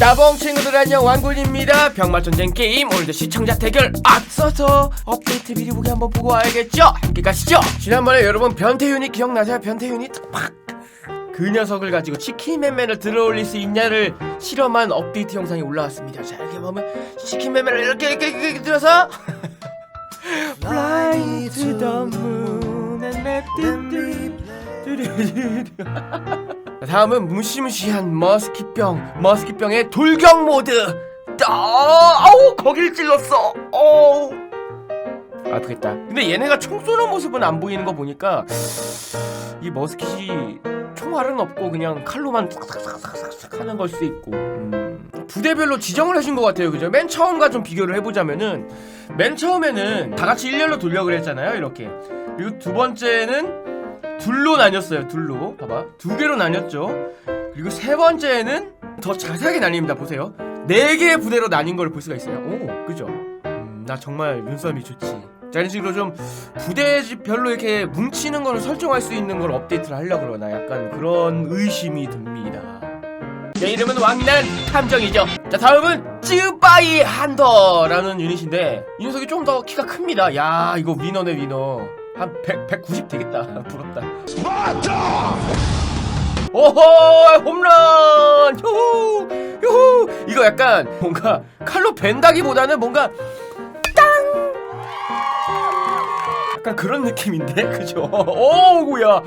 따봉 친구들 안녕 왕군입니다. 병마전쟁 게임 오늘도 시청자 대결 앞서서 업데이트 미리 보기 한번 보고 와야겠죠? 함께 가시죠. 지난번에 여러분 변태 유닛 기억나세요? 변태 유닛 팍그 녀석을 가지고 치킨맨맨을 들어올릴 수 있냐를 실험한 업데이트 영상이 올라왔습니다. 자 이렇게 보면 치킨맨맨을 이렇게 이렇게, 이렇게 들어서 Fly to the moon and let be 다음은 무시무시한 머스키병 머스키병의 돌격 모드. 아, 아우 거길 찔렀어. 어우. 아프겠다. 근데 얘네가 총 쏘는 모습은 안 보이는 거 보니까 이 머스킷이 총알은 없고 그냥 칼로만 싹싹싹싹 하는 걸수 있고. 음, 부대별로 지정을 해준 것 같아요. 그죠? 맨 처음과 좀 비교를 해보자면은 맨 처음에는 다 같이 일렬로 돌격을 했잖아요 이렇게. 그리고 두 번째는 둘로 나뉘었어요. 둘로. 봐봐. 두 개로 나뉘었죠. 그리고 세 번째는 더 자세하게 나뉩니다. 보세요. 네 개의 부대로 나뉜 걸 볼 수가 있어요. 오, 그죠? 음, 나 정말 눈썰미 좋지. 자, 이런 식으로 좀 부대별로 이렇게 뭉치는 거를 설정할 수 있는 걸 업데이트를 하려고 그러나 약간 그런 의심이 듭니다. 내 이름은 왕난 탐정이죠. 자, 다음은 쯔바이 한더라는 유닛인데 이 녀석이 좀 더 키가 큽니다. 야, 이거 위너네 위너. 한 100, 190 되겠다. 부럽다. 오호! 홈런! 휴휴 이거 약간 뭔가 칼로 벤다기보다는 뭔가 땅! 약간 그런 느낌인데? 그죠? 오구야!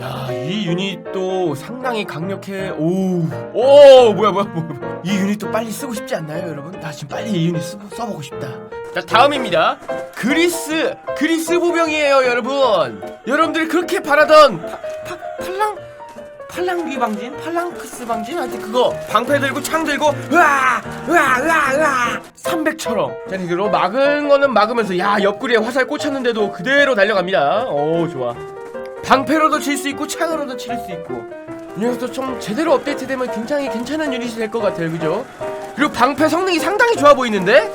야 이 유닛도 상당히 강력해. 오 오 뭐야 뭐야 뭐야 이 유닛도 빨리 쓰고 싶지 않나요 여러분? 나 지금 빨리 이 유닛 쓰, 써보고 싶다 자 다음입니다. 그리스 그리스 보병이에요 여러분. 여러분들이 그렇게 바라던 파, 파, 팔랑 팔랑귀 방진? 팔랑크스 방진? 하여튼 그거 방패 들고 창 들고 으아 으아 으아 으아. 300처럼 자 이거로 막은 거는 막으면서 야 옆구리에 화살 꽂혔는데도 그대로 달려갑니다. 오 좋아. 방패로도 칠 수 있고 창으로도 칠 수 있고. 이 녀석도 좀 제대로 업데이트되면 굉장히 괜찮은 유닛이 될 것 같아요. 그죠? 그리고 방패 성능이 상당히 좋아 보이는데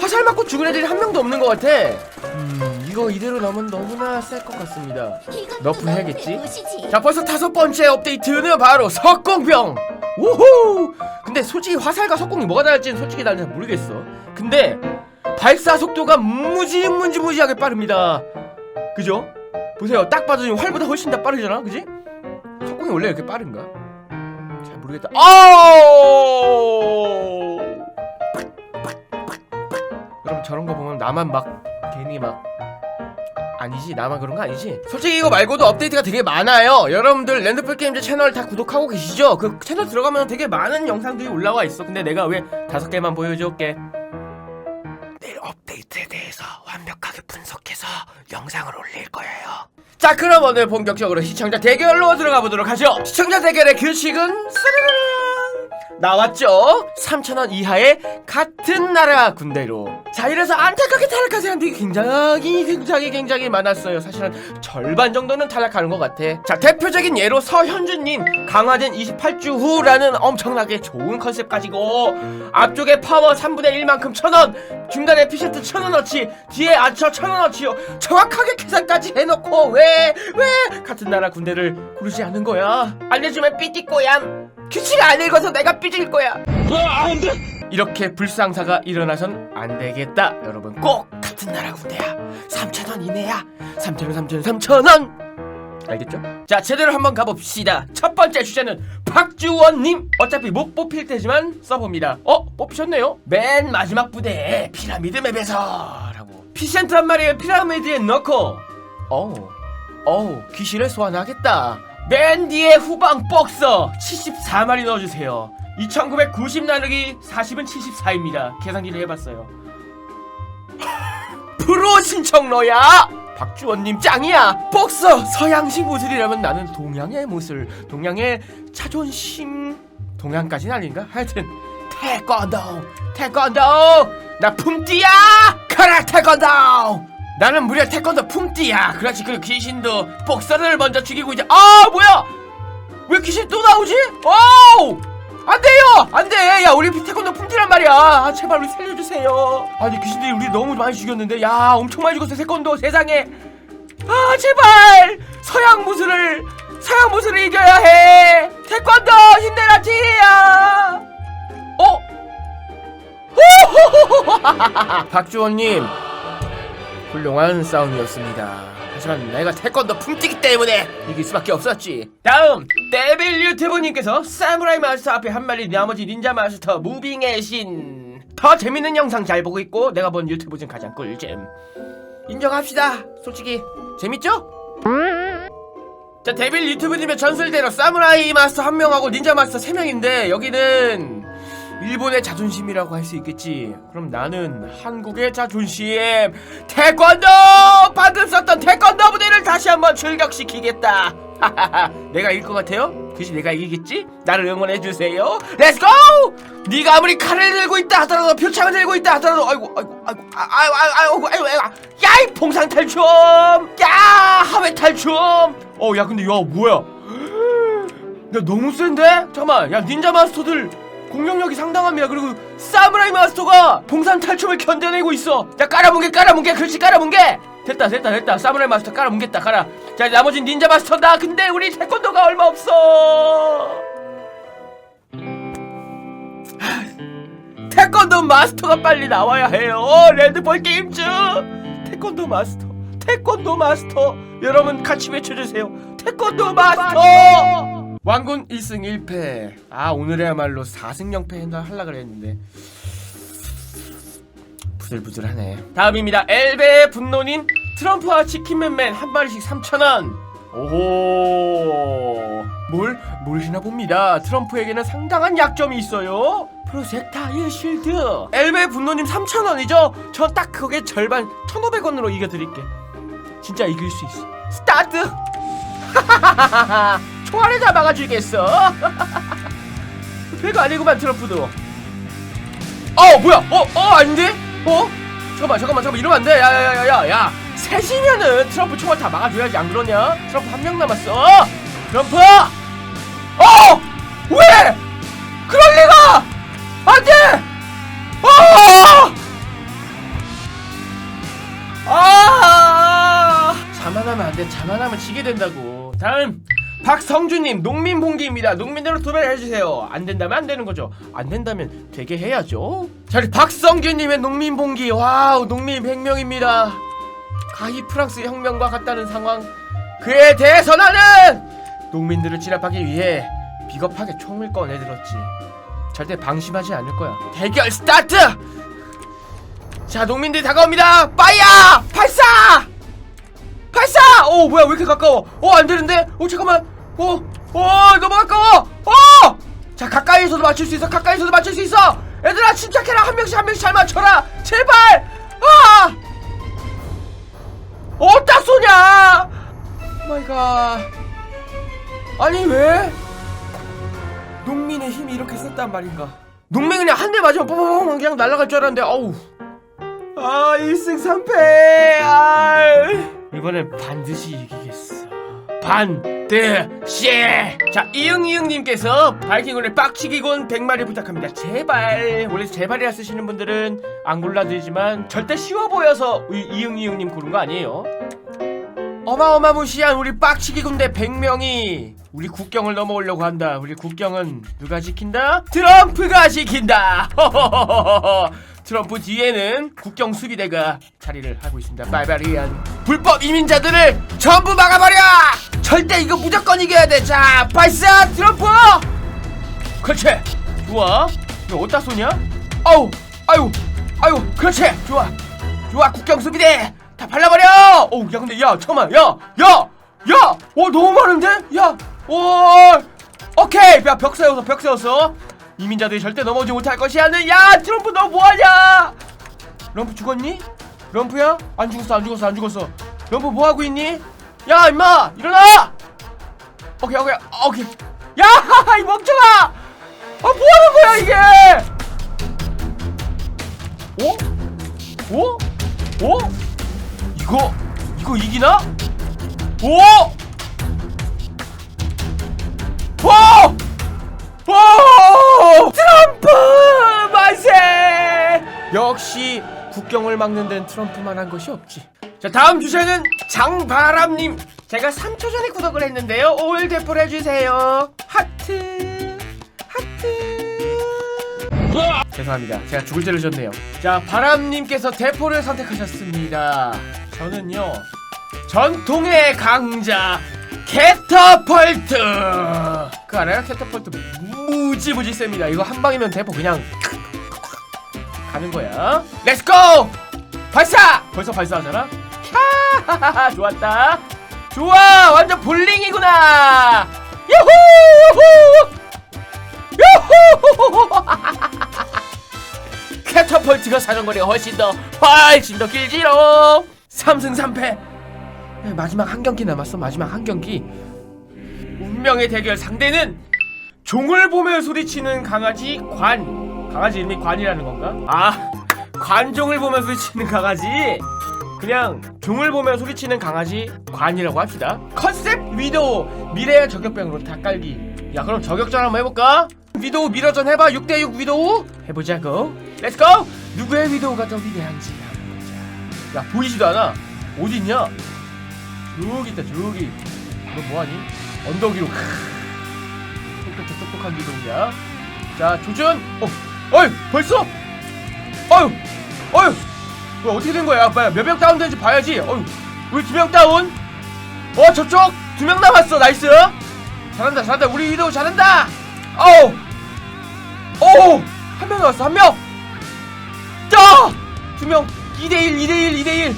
화살 맞고 죽은 애들이 한 명도 없는 것 같아. 음 이거 이대로 나오면 너무나 셀 것 같습니다. 너프 해야겠지? 자 벌써 다섯 번째 업데이트는 바로 석공병! 우후! 근데 솔직히 화살과 석공이 뭐가 다를지는 솔직히 나는 잘 모르겠어. 근데 발사 속도가 무지무지무지하게 빠릅니다. 그죠? 보세요. 딱 봐도 지금 활보다 훨씬 더 빠르잖아. 그지? 석공이 원래 이렇게 빠른가? 잘 모르겠다. 아 우 여러분 저런 거 보면 나만 막 괜히 막 아니지 나만 그런 거 아니지? 솔직히 이거 말고도 업데이트가 되게 많아요 여러분들 랜드풀 게임즈 채널 다 구독하고 계시죠? 그 채널 들어가면 되게 많은 영상들이 올라와 있어 근데 내가 왜 다섯 개만 보여줄게 내일 업데이트에 대해서 완벽하게 분석해서 영상을 올릴 거예요 자 그럼 오늘 본격적으로 시청자 대결로 들어가 보도록 하죠 시청자 대결의 규칙은 나왔죠? 3,000원 이하의 같은 나라 군대로 자 이래서 안타깝게 탈락한 사람들이 굉장히 굉장히 굉장히 많았어요. 사실은 절반 정도는 탈락하는 것 같아. 자 대표적인 예로 서현주님 강화된 28주 후라는 엄청나게 좋은 컨셉 가지고 앞쪽에 파워 3분의 1만큼 1,000원 중간에 피셔트 1,000원어치 뒤에 아처 1,000원어치요. 정확하게 계산까지 해놓고 왜 왜 같은 나라 군대를 고르지 않은 거야? 알려주면 삐띠 꼬얌 규칙 안 읽어서 내가 삐질 거야. 이렇게 불상사가 일어나선 안 되겠다. 여러분 꼭 같은 나라 군대야. 3,000원 이내야. 3,000원, 3,000원, 3,000원. 알겠죠? 자, 제대로 한번 가봅시다. 첫 번째 주제는 박주원님. 어차피 못 뽑힐 테지만 써봅니다. 어? 뽑히셨네요? 맨 마지막 부대에 피라미드 맵에서 라고. 피센트 한 마리를 피라미드에 넣고 어우, 어우, 귀신을 소환하겠다. 맨 뒤에 후방 복서 74마리 넣어주세요 2990 나누기 40은 74입니다. 계산기를 해봤어요. 프로 신청 너야! 박주원님 짱이야! 복서 서양식 무술이라면 나는 동양의 무술 동양의 자존심 동양까지는 아닌가? 하여튼 태권도 태권도! 나 품띠야! 카라 태권도! 나는 무려 태권도 품띠야! 그렇지 그리고 귀신도 복서를 먼저 죽이고 이제 아 뭐야! 왜 귀신 또 나오지? 오 안 돼요! 안 돼! 야, 우리 태권도 품질란 말이야! 아, 제발 우리 살려주세요! 아니, 그 귀신들이 우리 너무 많이 죽였는데, 야, 엄청 많이 죽었어, 태권도! 세상에! 아, 제발! 서양 무술을, 서양 무술을 이겨야 해! 태권도! 힘내라, 지혜야! 어? 박주원님, 훌륭한 싸움이었습니다. 하지만 내가 태권도 품뛰기 때문에 이길 수밖에 없었지. 다음 데빌 유튜브님께서 사무라이 마스터 앞에 한 마리 나머지 닌자 마스터 무빙의 신. 더 재밌는 영상 잘 보고 있고 내가 본 유튜브 중 가장 꿀잼. 인정합시다. 솔직히 재밌죠? 자 데빌 유튜브님의 전술대로 사무라이 마스터 한 명하고 닌자 마스터 세 명인데 여기는 일본의 자존심이라고 할 수 있겠지. 그럼 나는 한국의 자존심 태권도 방금 썼던 태권도 부대를 다시 한번 출격시키겠다. 내가 이길 것 같아요? 그지 내가 이기겠지? 나를 응원해 주세요. 렛츠고! 네가 아무리 칼을 들고 있다 하더라도 표창을 들고 있다 하더라도 아이고 아이고 아이고 아, 아이고 아이고 아이고 아이고 야이 봉상 탈춤 야 하회 탈춤 어야 근데 야 뭐야 야 너무 센데? 잠깐만 야 닌자 마스터들 공격력이 상당합니다. 그리고 사무라이 마스터가 봉산 탈춤을 견뎌내고 있어. 자 깔아뭉개 깔아뭉개 그렇지 깔아뭉개. 됐다 됐다 됐다. 사무라이 마스터 깔아뭉겠다 깔아. 자 나머진 닌자 마스터다. 근데 우리 태권도가 얼마 없어. 태권도 마스터가 빨리 나와야 해요. 레드볼 게임즈 태권도 마스터 태권도 마스터. 여러분 같이 외쳐주세요. 태권도 마스터 왕군 1승 1패. 아 오늘이야말로 4승 0패 하려 그랬는데. 부들부들하네. 다음입니다. 엘베의 분노님 트럼프와 치킨맨맨 한 마리씩 3,000원. 오호. 뭘 모르시나 봅니다. 트럼프에게는 상당한 약점이 있어요. 프로젝타일 쉴드. 엘베 분노님 3,000원이죠? 저 딱 그게 절반 1,500원으로 이겨드릴게. 진짜 이길 수 있어. 스타트 총알에 다 막아주겠어 별거 아니구만 트럼프도 어 뭐야 어? 어 아닌데? 어? 잠깐만 잠깐만 잠깐만 이러면 안돼 야야야야야 셋이면은 트럼프 총알 다 막아줘야지 안 그러냐? 트럼프 한 명 남았어 트럼프 어! 왜! 그럴 리가! 안돼! 어! 아! 자만하면 안돼 자만하면 지게 된다고 다음 박성주님 농민봉기입니다. 농민대로 도배를 해주세요. 안 된다면 안 되는 거죠. 안 된다면 되게 해야죠. 자 우리 박성규님의 농민봉기. 와우 농민 100명입니다. 가히 프랑스 혁명과 같다는 상황. 그에 대해서 나는 농민들을 진압하기 위해 비겁하게 총을 꺼내들었지. 절대 방심하지 않을 거야. 대결 스타트! 자 농민들이 다가옵니다. 빠이야 발사! 발사! 오 뭐야 왜 이렇게 가까워? 어 안되는데? 어 잠깐만 어? 어 너무 가까워! 어! 자 가까이에서도 맞출 수 있어 가까이에서도 맞출 수 있어 얘들아 침착해라 한 명씩 한 명씩 잘 맞춰라 제발! 아! 어디다 쏘냐! 오마이갓 아니 왜? 농민의 힘이 이렇게 셌단 말인가 농민 그냥 한 대 맞으면 뽀뽀뽀 그냥 날아갈 줄 알았는데 어우 아 1승 3패 아 이번엔 반드시 이기겠어 반드시 자 이응이응님께서 바이킹을 빡치기곤 100마리 부탁합니다 제발 원래 제발이라 쓰시는 분들은 안 골라드리지만 절대 쉬워 보여서 이- 이응이응님 고른 거 아니에요 어마어마무시한 우리 빡치기 군대 100명이 우리 국경을 넘어오려고 한다. 우리 국경은 누가 지킨다? 트럼프가 지킨다. 트럼프 뒤에는 국경 수비대가 자리를 하고 있습니다. 바바리안 불법 이민자들을 전부 막아버려. 절대 이거 무조건 이겨야 돼. 자, 발사 트럼프. 그렇지. 좋아. 이거 어디다 쏘냐? 아우, 아유, 아유, 그렇지. 좋아. 좋아 국경 수비대 다 발라버려 어야 근데 야 잠깐만 야 야야 어 너무 많은데 야 오 오케이 야벽 세워서 벽 세웠어 이민자들이 절대 넘어오지 못할 것이야는 야 트럼프 너 뭐하냐 럼프 죽었니 럼프야 안 죽었어 안 죽었어 안 죽었어 럼프 뭐하고 있니 야 임마 일어나 오케이 오케이 오케이 야이 멍청아 아 뭐하는 거야 이게 어? 오? 오? 이거 이거 이기나? 오! 오! 역시 국경을 막는 데는 트럼프만 한 것이 없지. 자 다음 주제는 장바람님. 제가 3초 전에 구독을 했는데요. 올 대포 해주세요. 하트 하트. 죄송합니다. 제가 죽을 죄를 졌네요. 자, 바람님께서 대포를 선택하셨습니다. 저는요, 전통의 강자, 캐터펄트! 그 알아요? 캐터펄트 무지무지 셉니다. 이거 한 방이면 대포 그냥 가는 거야. 렛츠고! 발사! 벌써 발사하잖아? 하하하하, 좋았다. 좋아! 완전 볼링이구나! 유후! 유후! 캐터펄트가 사정거리가 훨씬 더 훨씬 더 길지롱 3승 3패 마지막 한 경기 남았어 마지막 한 경기 운명의 대결 상대는 종을 보며 소리치는 강아지 관 강아지 이름이 관이라는 건가? 아 관종을 보며 소리치는 강아지? 그냥 종을 보며 소리치는 강아지 관이라고 합시다. 컨셉? 위도우. 미래의 저격병으로 닭갈기. 야 그럼 저격전 한번 해볼까? 위도우 미러전 해봐. 6대6 위도우 해보자고. 렛츠고 누구의 위도우가 더 위대한지 한번 보자. 야 보이지도 않아. 어디 있냐? 저기 있다 저기 너 뭐하니? 언덕 위로. 똑똑똑 똑똑한 위도우야. 자 조준! 어 어이 벌써? 어휴 어휴. 뭐 어떻게 된 거야? 빨리 몇명 다운된지 봐야지. 어휴 우리 두 명 다운? 어 저쪽 두 명 남았어. 나이스. 잘한다 잘한다. 우리 위도우 잘한다. 어우. 어우. 한 명 남았어 한명. 자! 두명. 2대1 2대1 2대1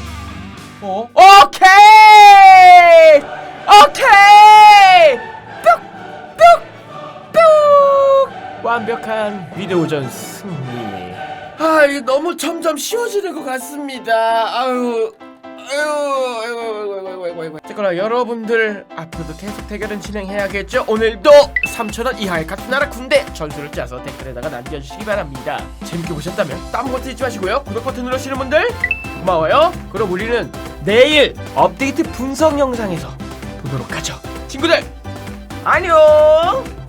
어? 오케이 2차전 승리. 아, 이게 너무 점점 쉬워지는 것 같습니다. 아유, 아유, 아유, 아유, 아유, 아유, 아유, 아유. 그러나 여러분들 앞으로도 계속 대결은 진행해야겠죠. 오늘도 3,000원 이하의 같은 나라 군대 전술을 짜서 댓글에다가 남겨주시기 바랍니다. 재밌게 보셨다면 다운 버튼 잊지 마시고요. 구독 버튼 눌러주시는 분들 고마워요. 그럼 우리는 내일 업데이트 분석 영상에서 보도록 하죠. 친구들 안녕.